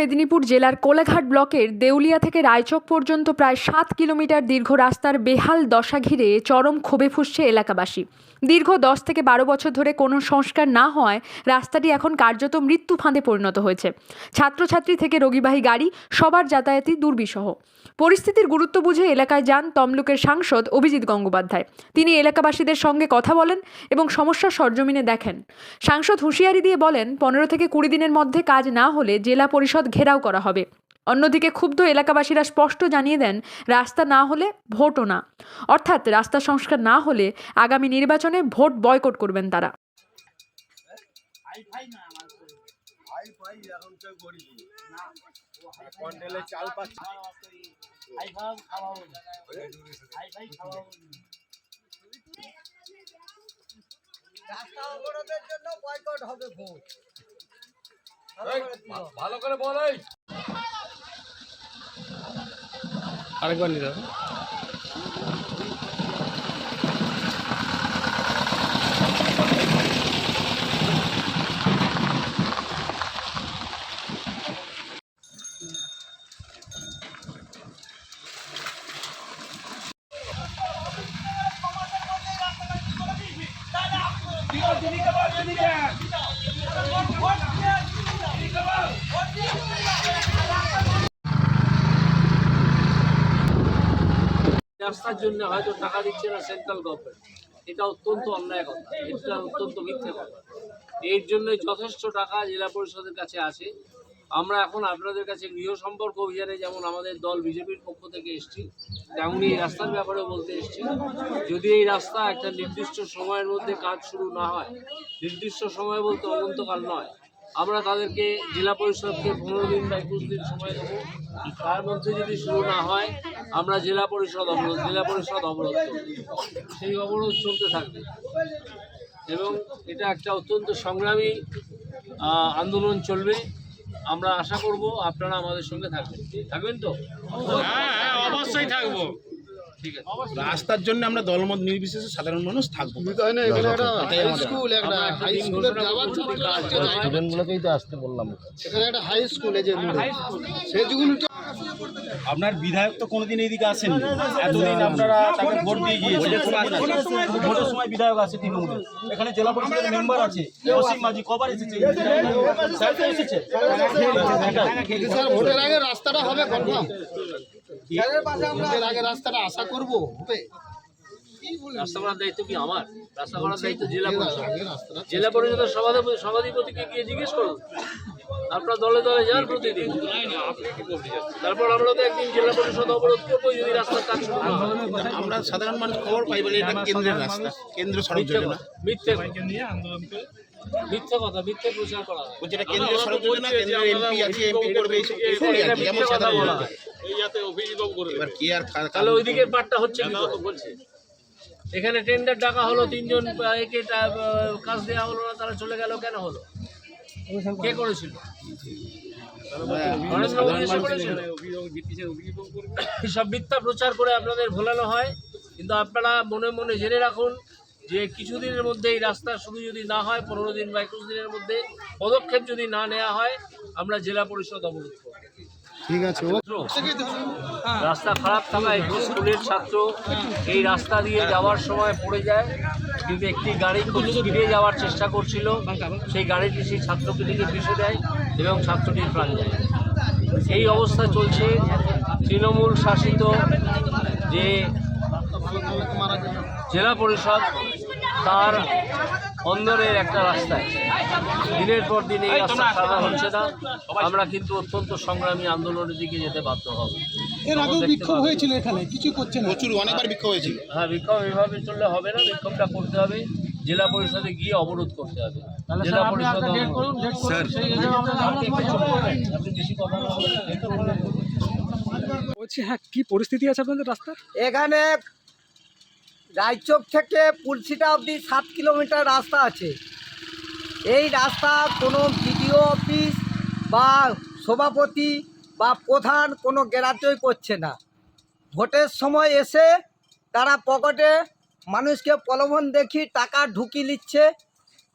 মেদিনীপুর জেলার কোলাঘাট ব্লকের দেউলিয়া থেকে রায়চক পর্যন্ত প্রায় সাত কিলোমিটার দীর্ঘ রাস্তার বেহাল দশা ঘিরে চরম ক্ষোভে ফুসছে এলাকাবাসী। দীর্ঘ দশ থেকে বারো বছর ধরে কোনো সংস্কার না হওয়ায় রাস্তাটি এখন কার্যত মৃত্যু ফাঁদে পরিণত হয়েছে। ছাত্রছাত্রী থেকে রোগীবাহী গাড়ি, সবার যাতায়াতই দুর্বিষহ। পরিস্থিতির গুরুত্ব বুঝে এলাকায় যান তমলুকের সাংসদ অভিজিৎ গঙ্গোপাধ্যায়। তিনি এলাকাবাসীদের সঙ্গে কথা বলেন এবং সমস্যা সরজমিনে দেখেন। সাংসদ হুঁশিয়ারি দিয়ে বলেন, পনেরো থেকে কুড়ি দিনের মধ্যে কাজ না হলে জেলা পরিষদ ঘেরাও করা হবে। অন্যদিকে ক্ষুব্ধ এলাকাবাসীরা স্পষ্ট জানিয়ে দেন, রাস্তা না হলে ভোটও না। অর্থাৎ রাস্তা সংস্কার না হলে আগামী নির্বাচনে ভোট বয়কট করবেন তারা। রাস্তা অবরোধের জন্য বয়কট হবে ভোট। ভালো করে বল এই। আরেকবার নিতে হবে রাস্তার জন্য হয়তো টাকা দিচ্ছে না সেন্ট্রাল গভর্নমেন্ট এটা অত্যন্ত অন্যায় কথা। এটা অত্যন্ত মিথ্যে কথা। এর জন্য যথেষ্ট টাকা জেলা পরিষদের কাছে আছে। আমরা এখন আপনাদের কাছে গৃহ সম্পর্ক অভিযানে যেমন আমাদের দল বিজেপির পক্ষ থেকে এসছি, তেমনি এই রাস্তার ব্যাপারেও বলতে এসছি। যদি এই রাস্তা একটা নির্দিষ্ট সময়ের মধ্যে কাজ শুরু না হয়, নির্দিষ্ট সময় বলতে অনন্তকাল নয় আমরা তাদেরকে জেলা পরিষদকে পনেরো দিন বা একুশ দিন সময় দেবো। তার মধ্যে যদি শুরু না হয়, আমরা জেলা পরিষদ অবরোধ, জেলা পরিষদ অবরোধ সেই অবরোধ চলতে থাকবে। এবং এটা একটা অত্যন্ত সংগ্রামী আন্দোলন চলবে। আমরা আশা করব আপনারা আমাদের সঙ্গে থাকবেন। থাকবেন তো? অবশ্যই থাকব। ঠিক আছে রাস্তার জন্য আমরা দলমত নির্বিশেষে সাধারণ মানুষ থাকব। স্টুডেন্টগুলোকেই তো আসতে বললাম। এখানে একটা হাই স্কুল যে আপনার বিধায়ক তো কোনোদিন এইদিকে আসেন এতদিন আপনারা তাকে ভোট দিয়ে গিয়েছেন। ভোটের সময় বিধায়ক আছে তৃণমূলে। এখানে জেলা পরিষদের মেম্বার আছে। অসীম মাঝি কবার এসেছে? এসেছে। ভোটের আগে রাস্তাটা হবে কনফার্ম ভোটের আগে রাস্তাটা আশা করব হবে? রাস্তা করার দায়িত্ব কি আমার? রাস্তা করার দায়িত্ব জেলা পরিষদ জেলা পরিষদের সভাপতি সভাধিপতিকে গিয়ে জিজ্ঞেস করুন। আপনার দলে দলে যান প্রতিদিন। তারপর আমরা তো একদিন জেলা পরিষদ অবরোধ করব যদি রাস্তার কাজ শুরু আমরা সাধারণ মানুষ খবর পাই বলে এটা কেন্দ্রের রাস্তা কেন্দ্র সড়ক যোজনা মিথ্যে মিথ্যে কথা। মিথ্যে প্রচার করা হয়। কেন্দ্রীয় সড়ক যোজনা কেন্দ্রের এমপি আছে এমপি করবে এইসব এইসবই আর এটা কি, যেমন মিথ্যে কথা সাধারণ বলা লোক। হয় এবার কি আর তাহলে ওই দিকের পার্টটা হচ্ছে বলছে। এখানে টেন্ডার ডাকা হলো তিনজন একে কাজ দেওয়া হলো না তারা চলে গেল কেন হলো? কে করেছিল? করেছিল? সব মিথ্যা প্রচার করে আপনাদের ভোলানো হয় কিন্তু আপনারা মনে মনে জেনে রাখুন যে কিছুদিনের মধ্যে এই রাস্তা শুরু যদি না হয় পনেরো দিন বা একুশ দিনের মধ্যে পদক্ষেপ যদি না নেওয়া হয় আমরা জেলা পরিষদ অবরোধ করব। ঠিক আছে রাস্তা খারাপ থাকায় স্কুলের ছাত্র এই রাস্তা দিয়ে যাওয়ার সময় পড়ে যায়, কিন্তু একটি গাড়ি খুব স্পিডে যাওয়ার চেষ্টা করছিল। সেই গাড়িটি সেই ছাত্রকে দিকে পিষে দেয় এবং ছাত্রটির প্রাণ যায়। এই অবস্থা চলছে। তৃণমূল শাসিত যে জেলা পরিষদ, তার অন্দরের একটা রাস্তায় দিনের পর দিন এই রাস্তা সারা হচ্ছে না। আমরা কিন্তু অত্যন্ত সংগ্রামী আন্দোলনের দিকে যেতে বাধ্য হব। এর আগেও বিক্ষোভ হয়েছিল এখানে কিছু করছে না। প্রচুর অনেকবার বিক্ষোভ হয়েছিল। হ্যাঁ বিক্ষোভ এভাবে চললে হবে না বিক্ষোভটা করতে হবে। জেলা পরিষদে গিয়ে অবরোধ করতে হবে। জেলা পরিষদ। বলছি হ্যাঁ কি পরিস্থিতি আছে আপনাদের রাস্তার? এখানে রায়চক থেকে পুলসিটা অবধি সাত কিলোমিটার রাস্তা আছে। এই রাস্তা কোনো বিডিও অফিস বা সভাপতি বা প্রধান কোনো গ্রাহ্যই করছে না। ভোটের সময় এসে তারা পকেটে মানুষকে প্রলোভন দেখি টাকা ঢুকি নিচ্ছে,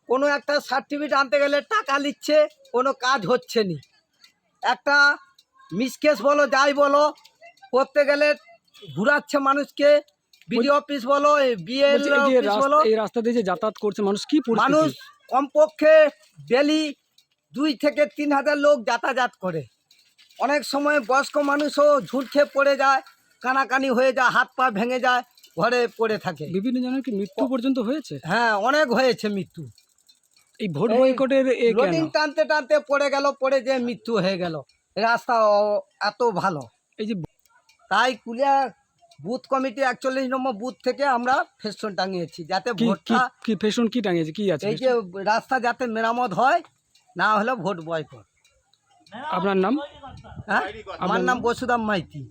কোনো একটা সার্টিফিকেট আনতে গেলে টাকা নিচ্ছে, কোনো কাজ হচ্ছে না। একটা মিসকেস বলো, যাই বলো, করতে গেলে ঘুরাচ্ছে মানুষকে বিডিও অফিস বলো বিএল অফিস বলো। এই রাস্তা দিয়ে যে যাতায়াত করছে মানুষ কি মানুষ কমপক্ষে ডেলি দুই থেকে তিন হাজার লোক যাতায়াত করে। অনেক সময় বয়স্ক মানুষও ঝুট খেয়ে পড়ে যায় কানাকানি হয়ে যায় হাত পা ভেঙে যায় ঘরে পড়ে থাকে। বিভিন্ন জনের কি মৃত্যু পর্যন্ত হয়েছে? হ্যাঁ অনেক হয়েছে মৃত্যু। এই ভোট বয়কটের লোডিং টানতে টানতে পড়ে গেল পড়ে যে মৃত্যু হয়ে গেল। রাস্তা এত ভালো। এই যে তাই কুলিয়া বুথ কমিটি একচল্লিশ নম্বর বুথ থেকে আমরা ফেস্টন টাঙিয়েছি যাতে ভোটটা কি ফ্যাশন কি টাঙিয়েছে? কি আছে এই যে রাস্তা যাতে মেরামত হয় না হলে ভোট বয়কট। আপনার নাম? হ্যাঁ? আমার নাম বসুদাম মাইতি।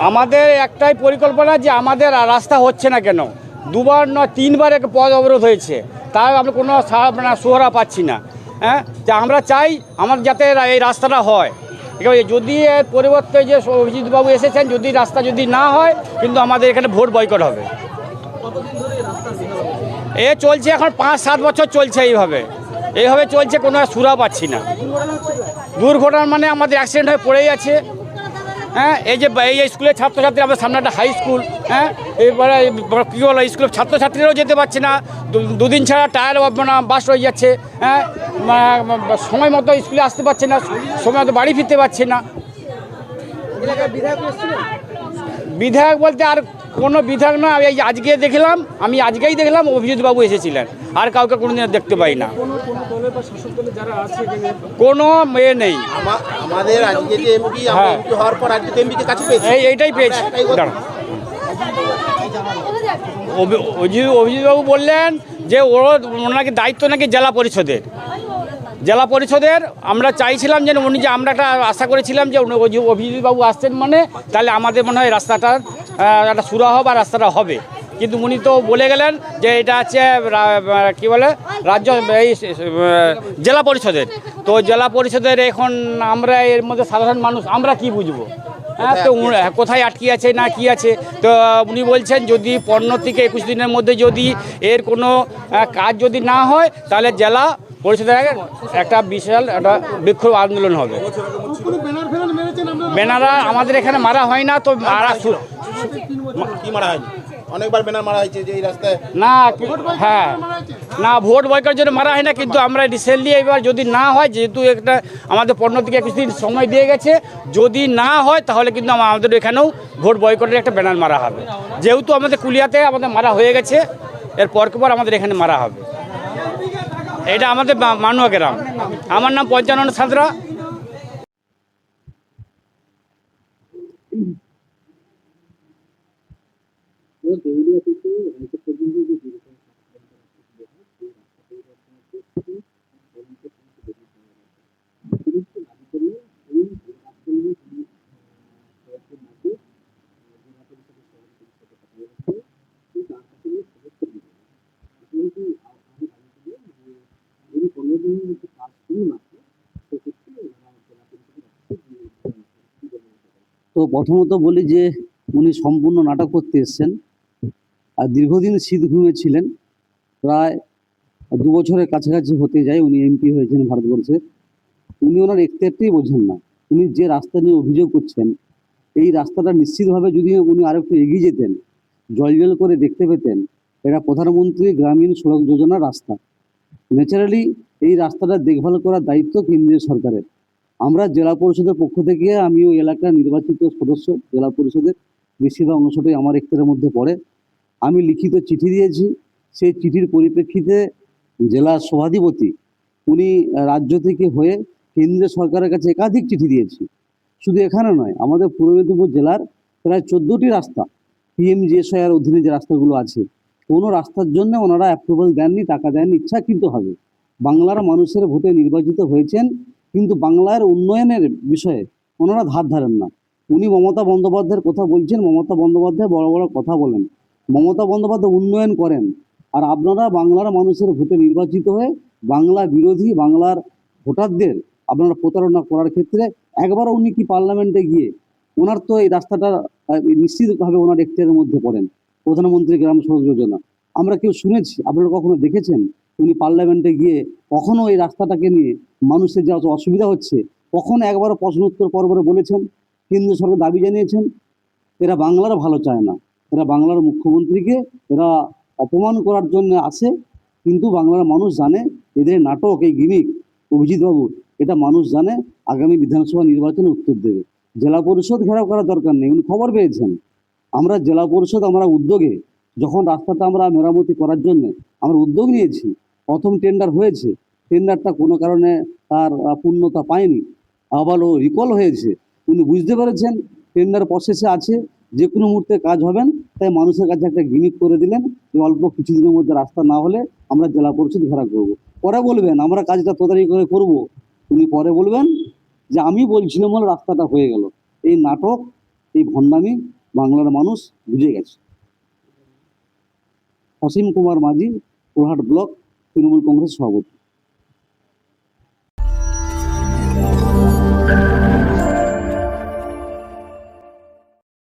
আমাদের একটাই পরিকল্পনা যে আমাদের রাস্তা হচ্ছে না কেন? দুবার নয় তিনবার এক পথ অবরোধ হয়েছে। তার আমরা কোনো সা- মানে সুহরা পাচ্ছি না। হ্যাঁ? যে আমরা চাই আমার যাতে এই রাস্তাটা হয়। যদি এর পরিবর্তে যে অভিজিৎবাবু এসেছেন, যদি রাস্তা যদি না হয়, কিন্তু আমাদের এখানে ভোট বয়কট হবে। এ চলছে এখন পাঁচ, সাত বছর চলছে এইভাবে। এইভাবে চলছে, কোনো সুরা পাচ্ছি না। দুর্ঘটনা মানে আমাদের অ্যাক্সিডেন্ট হয়ে পড়েই আছে। হ্যাঁ এই যে এই স্কুলের ছাত্রছাত্রী আমাদের সামনে একটা হাই স্কুল হ্যাঁ এবারে কী বলো স্কুলের ছাত্রছাত্রীরাও যেতে পারছে না। দুদিন ছাড়া টায়ার বাস রয়ে যাচ্ছে হ্যাঁ সময় মতো স্কুলে আসতে পারছে না সময় মতো বাড়ি ফিরতে পারছে না। বিধায়ক বলতে আর কোনো বিধায়ক না এই যে আজকে দেখলাম আমি আজকেই দেখলাম অভিজিৎবাবু এসেছিলেন। আর কাউকে কোনোদিন দেখতে পাই না। কোনো মেয়ে নেই। আমাদের আজকে যে এমপি হ্যাঁ। হওয়ার পর আজকে এমপিকে কাছে পেয়েছি। এইটাই পেয়েছি। অভিজিৎবাবু বললেন যে ওর ওনাকে দায়িত্ব নাকি জেলা পরিষদের। জেলা পরিষদের আমরা চাইছিলাম যে উনি যে আমরা একটা আশা করেছিলাম যে অভিজিৎবাবু আসছেন মানে তাহলে আমাদের মনে হয় রাস্তাটার একটা সুরা হবে আর রাস্তাটা হবে। কিন্তু উনি তো বলে গেলেন যে এটা হচ্ছে রা- কি বলে? রাজ্য এই জেলা পরিষদের। তো জেলা পরিষদের এখন আমরা এর মধ্যে সাধারণ মানুষ আমরা কি বুঝব? হ্যাঁ তো কোথায় আটকে আছে না কি আছে? তো উনি বলছেন যদি পনেরো থেকে একুশ দিনের মধ্যে যদি এর কোনো কাজ যদি না হয় তাহলে জেলা পরিষদের একটা বিশাল একটা বিক্ষোভ আন্দোলন হবে। ব্যানারা আমাদের এখানে মারা হয় না তো মারা মারা হয়নি অনেকবার ব্যানার মারা হয়েছে রাস্তায় না হ্যাঁ। না, ভোট জন্য মারা হয় না, কিন্তু আমরা রিসেন্টলি যদি না হয়, যেহেতু একটা আমাদের থেকে সময় দিয়ে গেছে, যদি না হয়, তাহলে কিন্তু আমাদের এখানেও ভোট বয়কটের একটা ব্যানার মারা হবে। যেহেতু আমাদের কুলিয়াতে আমাদের মারা হয়ে গেছে, এর পর আমাদের এখানে মারা হবে। এটা আমাদের মানুয়া গ্রাম। আমার নাম পঞ্চানন সাঁতরা। তো প্রথমত বলি যে উনি সম্পূর্ণ নাটক করতে এসেছেন। আর দীর্ঘদিন শীত ঘুমে ছিলেন প্রায় দু বছরের কাছাকাছি হতে যায়, উনি এমপি হয়েছেন ভারতবর্ষের উনি ওনার এখতিয়ারটাই বোঝেন না। উনি যে রাস্তা নিয়ে অভিযোগ করছেন, এই রাস্তাটা নিশ্চিতভাবে যদি উনি আরেকটু এগিয়ে যেতেন, জল জল করে দেখতে পেতেন, এটা প্রধানমন্ত্রী গ্রামীণ সড়ক যোজনার রাস্তা। ন্যাচারালি এই রাস্তাটা দেখভাল করার দায়িত্ব কেন্দ্রীয় সরকারের। আমরা জেলা পরিষদের পক্ষ থেকে আমি ওই এলাকার নির্বাচিত সদস্য, জেলা পরিষদের বেশিরভাগ অংশটাই আমার এখতিয়ারের মধ্যে পড়ে। আমি লিখিত চিঠি দিয়েছি। সেই চিঠির পরিপ্রেক্ষিতে জেলা সভাধিপতি উনি রাজ্য থেকে হয়ে কেন্দ্রীয় সরকারের কাছে একাধিক চিঠি দিয়েছি শুধু এখানে নয়, আমাদের পূর্ব মেদিনীপুর জেলার প্রায় চোদ্দোটি রাস্তা পিএমজিএসআইয়ের অধীনে যে রাস্তাগুলো আছে, কোনো রাস্তার জন্য ওনারা অ্যাপ্রুভাল দেননি, টাকা দেননি ইচ্ছাকৃতভাবে বাংলার মানুষের ভোটে নির্বাচিত হয়েছেন, কিন্তু বাংলার উন্নয়নের বিষয়ে ওনারা ধার ধারেন না। উনি মমতা বন্দ্যোপাধ্যায়ের কথা বলছেন, মমতা বন্দ্যোপাধ্যায় বড় বড় কথা বলেন। মমতা বন্দ্যোপাধ্যায় উন্নয়ন করেন। আর আপনারা বাংলার মানুষের ভোটে নির্বাচিত হয়ে বাংলা বিরোধী বাংলার ভোটারদের আপনারা প্রতারণা করার ক্ষেত্রে একবার উনি কি পার্লামেন্টে গিয়ে ওনার তো এই রাস্তাটা নিশ্চিতভাবে ওনার এখতিয়ারের মধ্যে পড়েন। প্রধানমন্ত্রী গ্রাম সড়ক যোজনা। আমরা কেউ শুনেছি, আপনারা কখনো দেখেছেন? উনি পার্লামেন্টে গিয়ে কখনো এই রাস্তাটাকে নিয়ে মানুষের যে অসুবিধা হচ্ছে, কখনো একবারও প্রশ্ন উত্তর পর্বরে বলেছেন? কেন্দ্র সরকার দাবি জানিয়েছেন? এরা বাংলার ভালো চায় না। এরা বাংলার মুখ্যমন্ত্রীকে এরা অপমান করার জন্য আসে কিন্তু বাংলার মানুষ জানে এদের নাটক, এই গিমিক অভিজিৎ বাবু, এটা মানুষ জানে আগামী বিধানসভা নির্বাচনে উত্তর দেবে। জেলা পরিষদ ঘেরাও করার দরকার নেই, উনি খবর পেয়েছেন। আমরা জেলা পরিষদ, আমরা উদ্যোগে, যখন রাস্তাটা আমরা মেরামতি করার জন্য আমরা উদ্যোগ নিয়েছি, প্রথম টেন্ডার হয়েছে টেন্ডারটা কোনো কারণে তার পূর্ণতা পায়নি আবার ও রিকল হয়েছে। উনি বুঝতে পেরেছেন টেন্ডার প্রসেসে আছে যে কোনো মুহূর্তে কাজ হবেন, তাই মানুষের কাছে একটা গিমিক করে দিলেন যে অল্প কিছুদিনের মধ্যে রাস্তা না হলে আমরা জেলা পরিষদ ঘেরা করব। পরে বলবেন, আমরা কাজটা তদারি করে করব। উনি পরে বলবেন যে, আমি বলছিলাম বলে রাস্তাটা হয়ে গেল। এই নাটক, এই ভণ্ডামি বাংলার মানুষ বুঝে গেছে। অসীম কুমার মাঝি কোরহাট ব্লক, তৃণমূল কংগ্রেস সভাপতি।